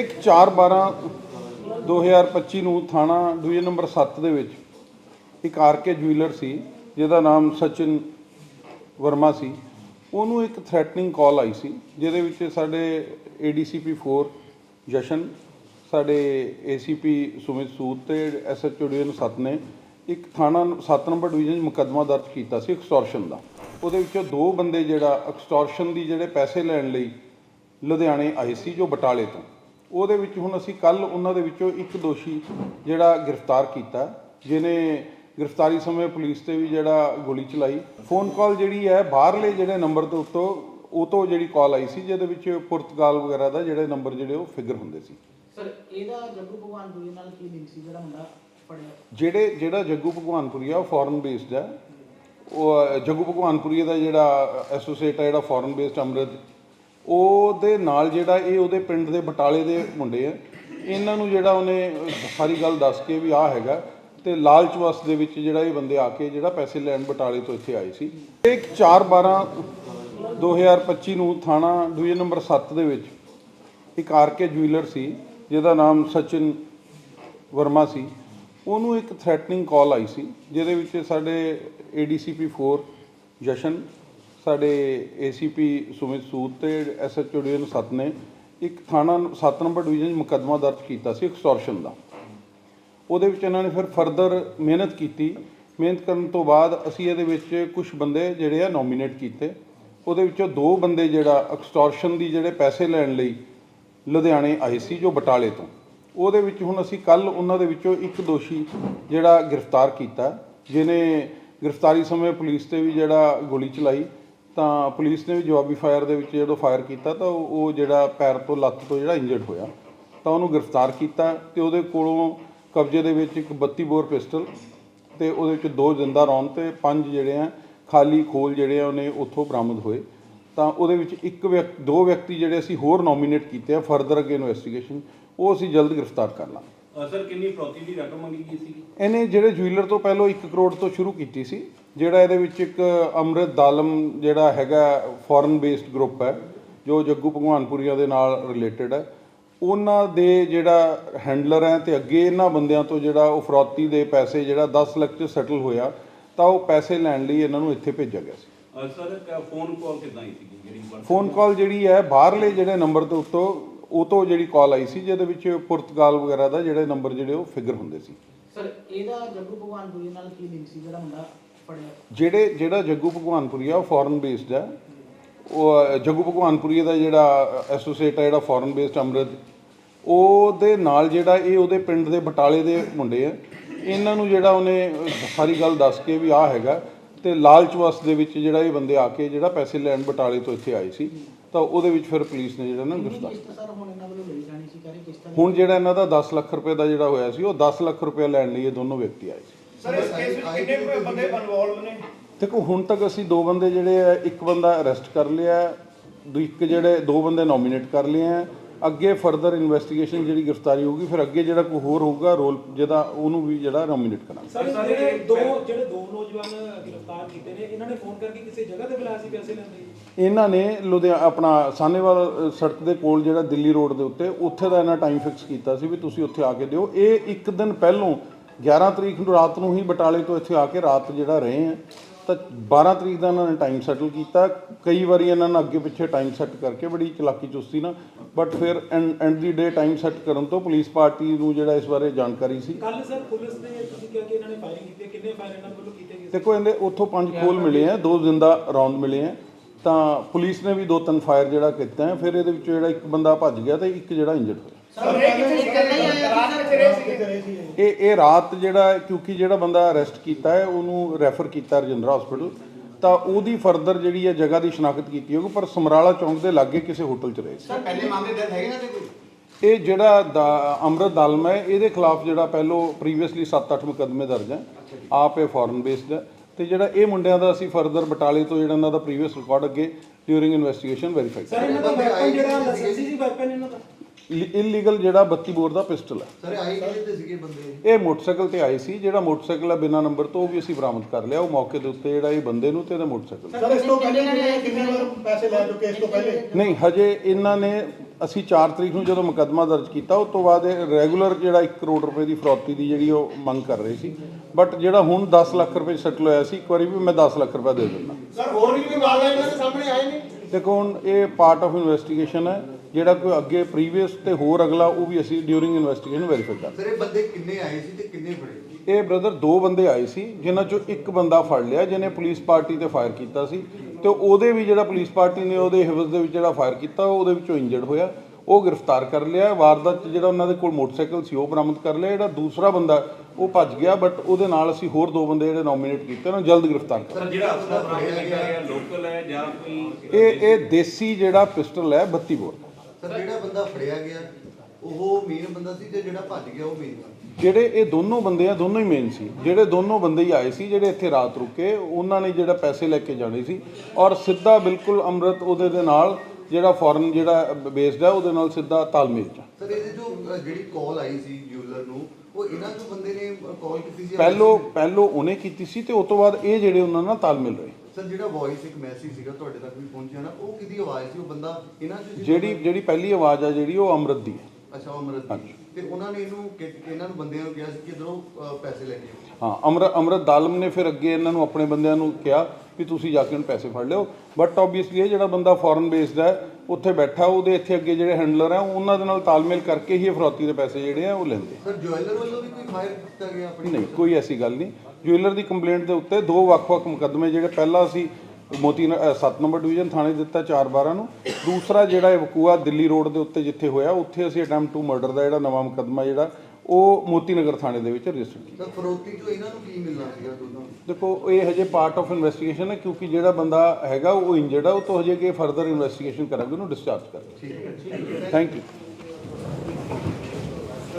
ਇਹ 4/12 2025 ਨੂੰ ਥਾਣਾ ਡਿਵੀਜ਼ਨ ਨੰਬਰ 7 ਦੇ ਵਿੱਚ ਇੱਕ ਆਰਕੇ ਜੁਐਲਰ ਸੀ, ਜਿਹਦਾ ਨਾਮ ਸਚਿਨ ਵਰਮਾ ਸੀ। ਉਹਨੂੰ ਇੱਕ ਥ੍ਰੈਟਨਿੰਗ ਕਾਲ ਆਈ ਸੀ, ਜਿਹਦੇ ਵਿੱਚ ਸਾਡੇ ਏਡੀਸੀਪੀ 4 ਜਸ਼ਨ, ਸਾਡੇ ਏਸੀਪੀ ਸੁਮਿਤ ਸੂਦ ਤੇ ਐਸਐਚਓ ਡਿਵੀਜ਼ਨ 7 ਨੇ ਇੱਕ ਥਾਣਾ 7 ਨੰਬਰ ਡਿਵੀਜ਼ਨ 'ਚ ਮੁਕੱਦਮਾ ਦਰਜ ਕੀਤਾ ਸੀ ਐਕਸਟੋਰਸ਼ਨ ਦਾ। ਉਹਦੇ ਵਿੱਚੋਂ ਦੋ ਬੰਦੇ ਜਿਹੜਾ ਐਕਸਟੋਰਸ਼ਨ ਦੀ ਜਿਹੜੇ ਪੈਸੇ ਲੈਣ ਲਈ ਲੁਧਿਆਣੇ ਆਏ ਸੀ, ਜੋ ਬਟਾਲੇ ਤੋਂ। ਉਹਦੇ ਵਿੱਚ ਹੁਣ ਅਸੀਂ ਕੱਲ ਉਹਨਾਂ ਦੇ ਵਿੱਚੋਂ ਇੱਕ ਦੋਸ਼ੀ ਜਿਹੜਾ ਗ੍ਰਿਫਤਾਰ ਕੀਤਾ ਜਿਹਨੇ ਗ੍ਰਿਫਤਾਰੀ ਸਮੇਂ ਪੁਲਿਸ ਤੇ ਵੀ ਜਿਹੜਾ ਗੋਲੀ ਚਲਾਈ। ਫੋਨ ਕਾਲ ਜਿਹੜੀ ਹੈ ਬਾਹਰਲੇ ਜਿਹੜੇ ਨੰਬਰ ਦੇ ਉੱਤੋਂ ਉਹ ਤੋਂ ਜਿਹੜੀ ਕਾਲ ਆਈ ਸੀ ਜਿਹਦੇ ਵਿੱਚ ਪੁਰਤਗਾਲ ਵਗੈਰਾ ਦਾ ਜਿਹੜੇ ਨੰਬਰ ਜਿਹੜੇ ਉਹ ਫਿਗਰ ਹੁੰਦੇ ਸੀ। ਸਰ ਇਹਦਾ ਜੱਗੂ ਭਗਵਾਨਪੁਰੀ ਨਾਲ ਕੀ ਲਿੰਕ ਸੀ ਜਿਹੜਾ ਮੁੰਡਾ ਫੜਿਆ? ਜਿਹੜੇ ਜਿਹੜਾ ਜੱਗੂ ਭਗਵਾਨਪੁਰੀ ਆ ਉਹ ਫੋਰਨ ਬੇਸਡ ਹੈ ਉਹ ਜੱਗੂ ਭਗਵਾਨਪੁਰੀ ਦਾ ਜਿਹੜਾ ਐਸੋਸੀਏਟ ਹੈ ਜਿਹੜਾ ਫੋਰਨ ਬੇਸਡ ਅੰਮ੍ਰਿਤ ਉਹਦੇ ਨਾਲ ਜਿਹੜਾ ਇਹ ਉਹਦੇ ਪਿੰਡ ਦੇ ਬਟਾਲੇ ਦੇ ਮੁੰਡੇ ਆ, ਇਹਨਾਂ ਨੂੰ ਜਿਹੜਾ ਉਹਨੇ ਸਾਰੀ ਗੱਲ ਦੱਸ ਕੇ ਵੀ ਆ ਹੈਗਾ ਤੇ ਲਾਲਚ ਵਸ ਦੇ ਵਿੱਚ ਜਿਹੜਾ ਇਹ ਬੰਦੇ ਆ ਕੇ ਜਿਹੜਾ ਪੈਸੇ ਲੈਣ ਬਟਾਲੇ ਤੋਂ ਇੱਥੇ ਆਏ ਸੀ। ਇਹ 4/12 2025 ਨੂੰ ਥਾਣਾ ਡਿਵੀਜ਼ਨ ਨੰਬਰ 7 ਦੇ ਵਿੱਚ ਇੱਕ ਆਰਕੇ ਜੁਐਲਰ ਸੀ, ਜਿਹਦਾ ਨਾਮ ਸਚਿਨ ਵਰਮਾ ਸੀ। ਉਹਨੂੰ ਇੱਕ ਥ੍ਰੈਟਨਿੰਗ ਕਾਲ ਆਈ ਸੀ, ਜਿਹਦੇ ਵਿੱਚ ਸਾਡੇ ਏਡੀਸੀਪੀ 4 ਜਸ਼ਨ ਸਾਡੇ ਏਸੀਪੀ ਸੁਮਿਤ ਸੂਦ ਤੇ ਐਸਐਚਓ ਡਿਵੀਜ਼ਨ 7 ਨੇ ਇੱਕ ਥਾਣਾ 7 ਨੰਬਰ ਡਿਵੀਜ਼ਨ 'ਚ ਮੁਕੱਦਮਾ ਦਰਜ ਕੀਤਾ ਸੀ ਐਕਸਟੋਰਸ਼ਨ ਦਾ। ਉਹਦੇ ਵਿੱਚ ਇਹਨਾਂ ਨੇ ਫਿਰ ਫਰਦਰ ਮਿਹਨਤ ਕੀਤੀ। ਮਿਹਨਤ ਕਰਨ ਤੋਂ ਬਾਅਦ ਅਸੀਂ ਇਹਦੇ ਵਿੱਚ ਕੁਝ ਬੰਦੇ ਜਿਹੜੇ ਆ ਨੋਮੀਨੇਟ ਕੀਤੇ। ਉਹਦੇ ਵਿੱਚੋਂ ਦੋ ਬੰਦੇ ਜਿਹੜਾ ਐਕਸਟੋਰਸ਼ਨ ਦੀ ਜਿਹੜੇ ਪੈਸੇ ਲੈਣ ਲਈ ਲੁਧਿਆਣੇ ਆਏ ਸੀ, ਜੋ ਬਟਾਲੇ ਤੋਂ। ਉਹਦੇ ਵਿੱਚ ਹੁਣ ਅਸੀਂ ਕੱਲ ਉਹਨਾਂ ਦੇ ਵਿੱਚੋਂ ਇੱਕ ਦੋਸ਼ੀ ਜਿਹੜਾ ਗ੍ਰਿਫਤਾਰ ਕੀਤਾ, ਜਿਹਨੇ ਗ੍ਰਿਫਤਾਰੀ ਸਮੇਂ ਪੁਲਿਸ ਤੇ ਵੀ ਜਿਹੜਾ ਗੋਲੀ ਚਲਾਈ। ਤਾਂ ਪੁਲਿਸ ਨੇ ਵੀ ਜਵਾਬੀ ਫਾਇਰ ਦੇ ਵਿੱਚ ਜਦੋਂ ਫਾਇਰ ਕੀਤਾ ਤਾਂ ਉਹ ਉਹ ਜਿਹੜਾ ਪੈਰ ਤੋਂ ਲੱਤ ਤੋਂ ਜਿਹੜਾ ਇੰਜਰਡ ਹੋਇਆ, ਤਾਂ ਉਹਨੂੰ ਗ੍ਰਿਫਤਾਰ ਕੀਤਾ ਤੇ ਉਹਦੇ ਕੋਲੋਂ ਕਬਜ਼ੇ ਦੇ ਵਿੱਚ ਇੱਕ 32 ਬੋਰ ਪਿਸਟਲ ਤੇ ਉਹਦੇ ਵਿੱਚ ਦੋ ਜ਼ਿੰਦਾ ਰੌਂਦ ਤੇ ਪੰਜ ਜਿਹੜੇ ਆ ਖਾਲੀ ਖੋਲ ਜਿਹੜੇ ਆ ਉਹਨੇ ਉੱਥੋਂ ਬਰਾਮਦ ਹੋਏ। ਤਾਂ ਉਹਦੇ ਵਿੱਚ ਇੱਕ ਵਿਅਕ ਦੋ ਵਿਅਕਤੀ ਜਿਹੜੇ ਅਸੀਂ ਹੋਰ ਨੋਮੀਨੇਟ ਕੀਤੇ ਆ, ਫਰਦਰ ਅੱਗੇ ਇਨਵੈਸਟੀਗੇਸ਼ਨ ਉਹ ਅਸੀਂ ਜਲਦ ਗ੍ਰਿਫਤਾਰ ਕਰ ਲਾਂਗੇ। ਸਰ ਕਿੰਨੀ ਫਰੌਤੀ ਦੀ ਰਕਮ ਮੰਗੀ ਗਈ ਸੀ ਇਹਨੇ ਜਿਹੜੇ ਜੁਐਲਰ ਤੋਂ ਪਹਿਲਾਂ 1 ਕਰੋੜ ਤੋਂ ਸ਼ੁਰੂ ਕੀਤੀ ਸੀ ਜਿਹੜਾ ਇਹਦੇ ਵਿੱਚ ਇੱਕ ਅੰਮ੍ਰਿਤ ਦਾਲਮ ਜਿਹੜਾ ਹੈਗਾ ਫੋਰਨ ਬੇਸਡ ਗਰੁੱਪ ਹੈ ਜੋ ਜੱਗੂ ਭਗਵਾਨਪੁਰੀਆ ਦੇ ਨਾਲ ਰਿਲੇਟਡ ਹੈ। ਉਹਨਾਂ ਦੇ ਜਿਹੜਾ ਹੈਂਡਲਰ ਹੈ ਤੇ ਅੱਗੇ ਇਹਨਾਂ ਬੰਦਿਆਂ ਤੋਂ ਜਿਹੜਾ ਉਹ ਫਰੌਤੀ ਦੇ ਪੈਸੇ ਜਿਹੜਾ 10 ਲੱਖ ਚ ਸੈਟਲ ਹੋਇਆ ਤਾਂ ਉਹ ਪੈਸੇ ਲੈਣ ਲਈ ਇਹਨਾਂ ਨੂੰ ਇੱਥੇ ਭੇਜਿਆ ਗਿਆ ਸੀ। ਸਰ ਫੋਨ ਕਾਲ ਕਿਦਾਂ ਆਈ ਸੀ ਜਿਹੜੀ ਫੋਨ ਕਾਲ ਜਿਹੜੀ ਹੈ ਬਾਹਰਲੇ ਜਿਹੜੇ ਨੰਬਰ ਦੇ ਉੱਤੋਂ ਉਹ ਤੋਂ ਜਿਹੜੀ ਕਾਲ ਆਈ ਸੀ ਜਿਹਦੇ ਵਿੱਚ ਪੁਰਤਗਾਲ ਵਗੈਰਾ ਦਾ ਜਿਹੜੇ ਨੰਬਰ ਜਿਹੜੇ ਉਹ ਫਿਗਰ ਹੁੰਦੇ ਸੀ। ਸਰ ਇਹਦਾ ਜੱਗੂ ਭਗਵਾਨਪੁਰੀ ਨਾਲ ਕੀ ਲਿੰਕ ਸੀ ਜਿਹੜਾ ਮੁੰਡਾ ਫੜਿਆ? ਜਿਹੜੇ ਜਿਹੜਾ ਜੱਗੂ ਭਗਵਾਨਪੁਰੀ ਆ ਉਹ ਫੋਰਨ ਬੇਸਡ ਹੈ ਉਹ ਜੱਗੂ ਭਗਵਾਨਪੁਰੀ ਦਾ ਜਿਹੜਾ ਐਸੋਸੀਏਟ ਹੈ ਜਿਹੜਾ ਫੋਰਨ ਬੇਸਡ ਅੰਮ੍ਰਿਤ ਉਹਦੇ ਨਾਲ ਜਿਹੜਾ ਇਹ ਉਹਦੇ ਪਿੰਡ ਦੇ ਬਟਾਲੇ ਦੇ ਮੁੰਡੇ ਆ। ਇਹਨਾਂ ਨੂੰ ਜਿਹੜਾ ਉਹਨੇ ਸਾਰੀ ਗੱਲ ਦੱਸ ਕੇ ਵੀ ਆ ਹੈਗਾ ਤੇ ਲਾਲਚ ਵਸ ਦੇ ਵਿੱਚ ਜਿਹੜਾ ਇਹ ਬੰਦੇ ਆ ਕੇ ਜਿਹੜਾ ਪੈਸੇ ਲੈਣ ਬਟਾਲੇ ਤੋਂ ਇੱਥੇ ਆਏ ਸੀ। ਤਾਂ ਉਹਦੇ ਵਿੱਚ ਫਿਰ ਪੁਲਿਸ ਨੇ ਜਿਹੜਾ ਨਾ ਗ੍ਰਿਫਤਾਰ ਸਰ ਹੁਣ ਇਹਨਾਂ ਵੱਲੋਂ ਲਈ ਜਾਣੀ ਸੀ? ਕਰੇ ਕਿਸ਼ਤਾਂ ਹੁਣ ਜਿਹੜਾ ਇਹਨਾਂ ਦਾ 10 ਲੱਖ ਰੁਪਏ ਦਾ ਜਿਹੜਾ ਹੋਇਆ ਸੀ ਉਹ 10 ਲੱਖ ਰੁਪਏ ਲੈਣ ਲਈ ਇਹ ਦੋਨੋਂ ਵਿਅਕਤੀ ਆਏ ਸੀ। ਸਰ ਇਸ ਕੇਸ ਵਿੱਚ ਕਿੰਨੇ ਕੁ ਬੰਦੇ ਇਨਵੋਲਵ ਨੇ? ਦੇਖੋ ਹੁਣ ਤੱਕ ਅਸੀਂ ਦੋ ਬੰਦੇ ਜਿਹੜੇ ਆ ਇੱਕ ਬੰਦਾ ਅਰੈਸਟ ਕਰ ਲਿਆ ਇੱਕ ਜਿਹੜੇ ਦੋ ਬੰਦੇ ਨੋਮੀਨੇਟ ਕਰ ਲਏ ਆ ਅੱਗੇ ਫਰਦਰ ਇਨਵੈਸਟੀਗੇਸ਼ਨ ਜਿਹੜੀ ਗ੍ਰਿਫਤਾਰੀ ਹੋਊਗੀ ਫਿਰ ਅੱਗੇ ਜਿਹੜਾ ਕੋਈ ਹੋਰ ਹੋਊਗਾ ਰੋਲ ਜਿਹਦਾ ਉਹਨੂੰ ਵੀ ਜਿਹੜਾ ਨੋਮੀਨੇਟ ਕਰਾਂਗੇ। ਸਰ ਜਿਹੜੇ ਦੋ ਜਿਹੜੇ ਦੋ ਨੌਜਵਾਨ ਗ੍ਰਿਫਤਾਰ ਕੀਤੇ ਨੇ ਇਹਨਾਂ ਨੇ ਫੋਨ ਕਰਕੇ ਕਿਸੇ ਜਗ੍ਹਾ ਤੇ ਬੁਲਾਇਆ ਸੀ ਪੈਸੇ ਲੈਣ ਲਈ? ਇਹਨਾਂ ਨੇ ਲੁਧਿਆਣਾ ਆਪਣਾ ਸਾਹਨੇਵਾਲ ਅ, ਸੜਕ ਦੇ ਕੋਲ ਜਿਹੜਾ ਦਿੱਲੀ ਰੋਡ ਦੇ ਉੱਤੇ ਉੱਥੇ ਦਾ ਇਹਨਾਂ ਟਾਈਮ ਫਿਕਸ ਕੀਤਾ ਸੀ ਵੀ ਤੁਸੀਂ ਉੱਥੇ ਆ ਕੇ ਦਿਓ। ਇਹ ਇੱਕ ਦਿਨ ਪਹਿਲੋਂ 11 ਤਰੀਕ ਨੂੰ ਰਾਤ ਨੂੰ ਹੀ ਬਟਾਲੇ ਤੋਂ ਇੱਥੇ ਆ ਕੇ ਰਾਤ ਜਿਹੜਾ ਰਹੇ ਆ। ਤਾਂ 12 ਤਰੀਕ ਦਾ ਇਹਨਾਂ ਨੇ ਟਾਈਮ ਸੈਟਲ ਕੀਤਾ। ਕਈ ਵਾਰੀ ਇਹਨਾਂ ਨੇ ਅੱਗੇ ਪਿੱਛੇ ਟਾਈਮ ਸੈੱਟ ਕਰਕੇ ਬੜੀ ਚਲਾਕੀ ਚੁਸਤੀ ਨਾ। ਬਟ ਫਿਰ ਐਂਡ ਦੀ ਡੇ ਟਾਈਮ ਸੈੱਟ ਕਰਨ ਤੋਂ ਪੁਲਿਸ ਪਾਰਟੀ ਨੂੰ ਜਿਹੜਾ ਇਸ ਬਾਰੇ ਜਾਣਕਾਰੀ ਸੀ। ਕੱਲ ਸਰ ਪੁਲਿਸ ਨੇ ਤੁਸੀਂ ਕਿਹਾ ਕਿ ਇਹਨਾਂ ਨੇ ਫਾਇਰਿੰਗ ਕੀਤੀ। ਕਿੰਨੇ ਫਾਇਰ ਇਹਨਾਂ ਵੱਲੋਂ ਕੀਤੇ ਗਏ? ਦੇਖੋ ਇਹਦੇ ਉੱਥੋਂ ਪੰਜ ਖੋਲ ਮਿਲੇ ਆ ਦੋ ਜ਼ਿੰਦਾ ਰੌਂਦ ਮਿਲੇ ਆ। ਤਾਂ ਪੁਲਿਸ ਨੇ ਵੀ ਦੋ ਤਿੰਨ ਫਾਇਰ ਜਿਹੜਾ ਕੀਤਾ ਹੈ। ਫਿਰ ਇਹਦੇ ਵਿੱਚੋਂ ਜਿਹੜਾ ਇੱਕ ਬੰਦਾ ਭੱਜ ਗਿਆ ਤੇ ਇੱਕ ਜਿਹੜਾ ਇੰਜਰਡ ਹੋਇਆ। ਸਰ ਇਹ ਕਿੱਥੇ ਇਹ ਇਹ ਰਾਤ ਜਿਹੜਾ ਕਿਉਂਕਿ ਜਿਹੜਾ ਬੰਦਾ ਅਰੈਸਟ ਕੀਤਾ ਹੈ ਉਹਨੂੰ ਰੈਫਰ ਕੀਤਾ ਰਜਿੰਦਰਾ ਹਸਪੀਟਲ ਤਾਂ ਉਹਦੀ ਫਰਦਰ ਜਿਹੜੀ ਹੈ ਜਗ੍ਹਾ ਦੀ ਸ਼ਨਾਖਤ ਕੀਤੀ ਹੋਊਗੀ ਪਰ ਸਮਰਾਲਾ ਚੌਂਕ ਦੇ ਲਾਗੇ ਕਿਸੇ ਹੋਟਲ 'ਚ ਰਹੇ ਸੀ। ਸਰ ਪਹਿਲੇ ਮਾਮਲੇ ਦਰਜ ਹੈਗੇ ਨਾ ਤੇ ਕੋਈ? ਇਹ ਜਿਹੜਾ ਦਾ- ਅੰਮ੍ਰਿਤ ਦਾਲਮ ਹੈ ਇਹਦੇ ਖਿਲਾਫ ਜਿਹੜਾ ਪਹਿਲੋ ਪ੍ਰੀਵੀਅਸਲੀ 7-8 ਮੁਕੱਦਮੇ ਦਰਜ ਹੈ। ਆਪ ਇਹ ਫੋਰਨ ਬੇਸਡ ਹੈ। ਤੇ ਜਿਹੜਾ ਇਹ ਮੁੰਡਿਆਂ ਦਾ ਅਸੀਂ ਫਰਦਰ ਬਟਾਲੇ ਤੋਂ ਜਿਹੜਾ ਇਹਨਾਂ ਦਾ ਪ੍ਰੀਵੀਅਸ ਰਿਕਾਰਡ ਅੱਗੇ ਡਿਊਰਿੰਗ ਇਨਵੈਸਟੀਗੇਸ਼ਨ ਵੈਰੀਫਾਈ ਸਰ ਇਹਨਾਂ ਦਾ ਵੈਪਨ ਜਿਹੜਾ ਲਾਇਸੈਂਸੀ ਸੀ ਵੈਪਨ ਇਹਨਾਂ ਦਾ? ਇਲੀਗਲ ਜਿਹੜਾ 32 ਬੋਰ ਦਾ ਪਿਸਟਲ ਹੈ। ਸਰ ਆਈ ਕਿੱਥੇ ਸੀਗੇ ਬੰਦੇ? ਇਹ ਮੋਟਰਸਾਈਕਲ ਤੇ ਆਏ ਸੀ ਜਿਹੜਾ ਮੋਟਰਸਾਈਕਲ ਹੈ ਬਿਨਾ ਨੰਬਰ ਤੋਂ ਉਹ ਵੀ ਅਸੀਂ ਬਰਾਮਦ ਕਰ ਲਿਆ ਉਹ ਮੌਕੇ ਦੇ ਉੱਤੇ ਜਿਹੜਾ ਇਹ ਬੰਦੇ ਨੂੰ ਤੇ ਇਹਦਾ ਮੋਟਰਸਾਈਕਲ ਸਰ ਇਸ ਤੋਂ ਪਹਿਲੇ ਕਿੰਨੇ ਕਿੰਨੇ ਵਾਰ ਪੈਸੇ ਲੈ ਚੁੱਕੇ ਇਸ ਤੋਂ ਪਹਿਲੇ? ਨਹੀਂ ਹਜੇ ਇਹਨਾਂ ਨੇ ਅਸੀਂ 4 ਤਰੀਕ ਨੂੰ ਜਦੋਂ ਮੁਕੱਦਮਾ ਦਰਜ ਕੀਤਾ ਉਸ ਤੋਂ ਬਾਅਦ ਇਹ ਰੈਗੂਲਰ ਜਿਹੜਾ 1 ਕਰੋੜ ਰੁਪਏ ਦੀ ਫਰੌਤੀ ਦੀ ਜਿਹੜੀ ਉਹ ਮੰਗ ਕਰ ਰਹੇ ਸੀ। ਬਟ ਜਿਹੜਾ ਹੁਣ 10 ਲੱਖ ਰੁਪਏ ਸੈਟਲ ਹੋਇਆ ਸੀ ਇੱਕ ਵਾਰੀ ਵੀ ਮੈਂ 10 ਲੱਖ ਰੁਪਏ ਦੇ ਦਿੰਦਾ। ਸਰ ਹੋਰ ਵੀ ਕੋਈ ਮਾਮਲੇ ਇਹਨਾਂ ਦੇ ਸਾਹਮਣੇ ਆਏ ਨੇ ਦੇਖੋ ਹੁਣ ਇਹ ਪਾਰਟ ਆਫ ਇਨਵੈਸਟੀਗੇਸ਼ਨ ਹੈ। ਜਿਹੜਾ ਕੋਈ ਅੱਗੇ ਪ੍ਰੀਵੀਅਸ ਤੇ ਹੋਰ ਅਗਲਾ ਉਹ ਵੀ ਅਸੀਂ ਡਿਊਰਿੰਗ ਇਨਵੈਸਟੀਗੇਸ਼ਨ ਵੈਰੀਫਾਈ ਕਰਾਂਗੇ ਸਰ ਇਹ ਬੰਦੇ ਕਿੰਨੇ ਆਏ ਸੀ ਤੇ ਕਿੰਨੇ ਫੜੇ ਇਹ ਬ੍ਰਦਰ ਦੋ ਬੰਦੇ ਆਏ ਸੀ ਜਿਨ੍ਹਾਂ ਚੋਂ ਇੱਕ ਬੰਦਾ ਫੜ ਲਿਆ ਜਿਹਨੇ ਪੁਲਿਸ ਪਾਰਟੀ ਤੇ ਫਾਇਰ ਕੀਤਾ ਸੀ ਤੇ ਉਹਦੇ ਵੀ ਜਿਹੜਾ ਪੁਲਿਸ ਪਾਰਟੀ ਨੇ ਉਹਦੇ ਹਿਵਜ਼ ਦੇ ਵਿੱਚ ਜਿਹੜਾ ਫਾਇਰ ਕੀਤਾ ਉਹਦੇ ਵਿੱਚੋਂ ਇੰਜਰਡ ਹੋਇਆ। ਉਹ ਗ੍ਰਿਫਤਾਰ ਕਰ ਲਿਆ ਵਾਰਦਾਤ 'ਚ ਜਿਹੜਾ ਉਹਨਾਂ ਦੇ ਕੋਲ ਮੋਟਰਸਾਈਕਲ ਸੀ ਉਹ ਬਰਾਮਦ ਕਰ ਲਿਆ। ਜਿਹੜਾ ਦੂਸਰਾ ਬੰਦਾ ਉਹ ਭੱਜ ਗਿਆ ਬਟ ਉਹਦੇ ਨਾਲ ਅਸੀਂ ਹੋਰ ਦੋ ਬੰਦੇ ਜਿਹੜੇ ਨੋਮੀਨੇਟ ਕੀਤੇ ਉਹਨਾਂ ਨੂੰ ਜਲਦ ਗ੍ਰਿਫਤਾਰ ਕਰ ਸਰ ਜਿਹੜਾ ਅਸਲਾ ਬਰਾਮਦ ਕੀਤਾ ਗਿਆ ਲੋਕਲ ਹੈ ਜਾਂ ਕੋਈ ਇਹ ਇਹ ਦੇਸੀ ਜਿਹੜਾ ਪਿਸਟਲ ਹੈ 32 ਬੋਰ ਸਰ ਜਿਹੜਾ ਬੰਦਾ ਫੜਿਆ ਗਿਆ ਉਹ ਮੇਨ ਬੰਦਾ ਸੀ ਤੇ ਜਿਹੜਾ ਭੱਜ ਗਿਆ ਉਹ ਮੇਨ ਸੀ ਜਿਹੜੇ ਇਹ ਦੋਨੋਂ ਬੰਦੇ ਆ ਦੋਨੋਂ ਹੀ ਮੇਨ ਸੀ। ਜਿਹੜੇ ਦੋਨੋਂ ਬੰਦੇ ਹੀ ਆਏ ਸੀ ਜਿਹੜੇ ਇੱਥੇ ਰਾਤ ਰੁਕੇ ਉਹਨਾਂ ਨੇ ਜਿਹੜਾ ਪੈਸੇ ਲੈ ਕੇ ਜਾਣੇ ਸੀ ਔਰ ਸਿੱਧਾ ਬਿਲਕੁਲ ਅੰਮ੍ਰਿਤ ਉਹਦੇ ਦੇ ਨਾਲ ਜਿਹੜਾ ਫੋਰਨ ਜਿਹੜਾ ਬੇਸਡ ਹੈ ਉਹਦੇ ਨਾਲ ਸਿੱਧਾ ਤਾਲਮੇਲ ਚ ਸਰ ਇਹਦੇ ਜੋ ਜਿਹੜੀ ਕਾਲ ਆਈ ਸੀ ਜਿਊਲਰ ਨੂੰ ਉਹ ਇਹਨਾਂ ਤੋਂ ਬੰਦੇ ਨੇ ਕਾਲ ਕੀਤੀ ਸੀ ਪਹਿਲੋ ਪਹਿਲੋ ਉਹਨੇ ਕੀਤੀ ਸੀ ਤੇ ਉਸ ਤੋਂ ਬਾਅਦ ਇਹ ਜਿਹੜੇ ਉਹਨਾਂ ਨਾਲ ਤਾਲਮੇਲ ਰਹੇ। ਸਰ ਜਿਹੜਾ ਵੌਇਸ ਇੱਕ ਮੈਸੇਜ ਸੀਗਾ ਤੁਹਾਡੇ ਤੱਕ ਵੀ ਪਹੁੰਚਿਆ ਨਾ ਉਹ ਕਿਹਦੀ ਆਵਾਜ਼ ਸੀ? ਉਹ ਬੰਦਾ ਇਹਨਾਂ ਚੋਂ ਜਿਹੜੀ ਜਿਹੜੀ ਪਹਿਲੀ ਆਵਾਜ਼ ਆ ਜਿਹੜੀ ਉਹ ਅੰਮ੍ਰਿਤ ਦੀ ਹੈ। ਅੱਛਾ ਉਹ ਅਮਰਤ ਦੀ। ਤੇ ਉਹਨਾਂ ਨੇ ਇਹਨੂੰ ਕਿ- ਇਹਨਾਂ ਨੂੰ ਬੰਦਿਆਂ ਨੂੰ ਕਿਹਾ ਸੀ ਕਿ ਇਧਰੋਂ ਪੈਸੇ ਲੈ ਕੇ ਆਓ। ਹਾਂ ਅਮਰ ਅਮਰਤ ਦਾਲਮ ਨੇ ਫਿਰ ਅੱਗੇ ਇਹਨਾਂ ਨੂੰ ਆਪਣੇ ਬੰਦਿਆਂ ਨੂੰ ਕਿਹਾ ਵੀ ਤੁਸੀਂ ਜਾ ਕੇ ਉਹਨੂੰ ਪੈਸੇ ਫੜ ਲਿਓ। ਬਟ ਆਬਵੀਅਸਲੀ ਇਹ ਜਿਹੜਾ ਬੰਦਾ ਫੋਰਨ ਬੇਸਡ ਹੈ ਉੱਥੇ ਬੈਠਾ ਉਹਦੇ ਇੱਥੇ ਅੱਗੇ ਜਿਹੜੇ ਹੈਂਡਲਰ ਆ ਉਹਨਾਂ ਦੇ ਨਾਲ ਤਾਲਮੇਲ ਕਰਕੇ ਹੀ ਇਹ ਫਰੌਤੀ ਦੇ ਪੈਸੇ ਜਿਹੜੇ ਆ ਉਹ ਲੈਂਦੇ ਸਰ ਜੁਐਲਰ ਵੱਲੋਂ ਵੀ ਕੋਈ ਫਾਇਰ ਕੀਤਾ ਗਿਆ ਆਪਣੀ? ਨਹੀਂ ਕੋਈ ਐਸੀ ਗੱਲ ਨਹੀਂ। ਜੁਐਲਰ ਦੀ ਕੰਪਲੇਂਟ ਦੇ ਉੱਤੇ ਦੋ ਵੱਖ-ਵੱਖ ਮੁਕੱਦਮੇ ਜਿਹੜੇ ਪਹਿਲਾ ਅਸੀਂ ਮੋਤੀ 7 ਨੰਬਰ ਡਿਵੀਜ਼ਨ ਥਾਣੇ ਦਿੱਤਾ 412 ਨੂੰ। ਦੂਸਰਾ ਜਿਹੜਾ ਇਹ ਵਕੂਆ ਦਿੱਲੀ ਰੋਡ ਦੇ ਉੱਤੇ ਜਿੱਥੇ ਹੋਇਆ ਉੱਥੇ ਅਸੀਂ ਅਟੈਂਪਟ ਟੂ ਮਰਡਰ ਦਾ ਜਿਹੜਾ ਨਵਾਂ ਮੁਕੱਦਮਾ ਜਿਹੜਾ ਉਹ ਮੋਤੀ ਨਗਰ ਥਾਣੇ ਦੇ ਵਿੱਚ ਰਜਿਸਟਰ ਕੀਤਾ। ਸਰ ਫਰੋਤੀ ਤੋਂ ਇਹਨਾਂ ਨੂੰ ਕੀ ਮਿਲਣਾ ਸੀਗਾ ਦੋਨਾਂ ਦੇਖੋ ਇਹ ਹਜੇ ਪਾਰਟ ਆਫ ਇਨਵੈਸਟੀਗੇਸ਼ਨ ਹੈ ਕਿਉਂਕਿ ਜਿਹੜਾ ਬੰਦਾ ਹੈਗਾ ਉਹ ਇੰਜਰਡ ਆ ਉਹ ਤੋਂ ਹਜੇ ਕਿ ਫਰਦਰ ਇਨਵੈਸਟੀਗੇਸ਼ਨ ਕਰਾਂਗੇ ਉਹਨੂੰ ਡਿਸਚਾਰਜ ਕਰਾਂਗੇ। ਠੀਕ ਹੈ ਥੈਂਕ ਯੂ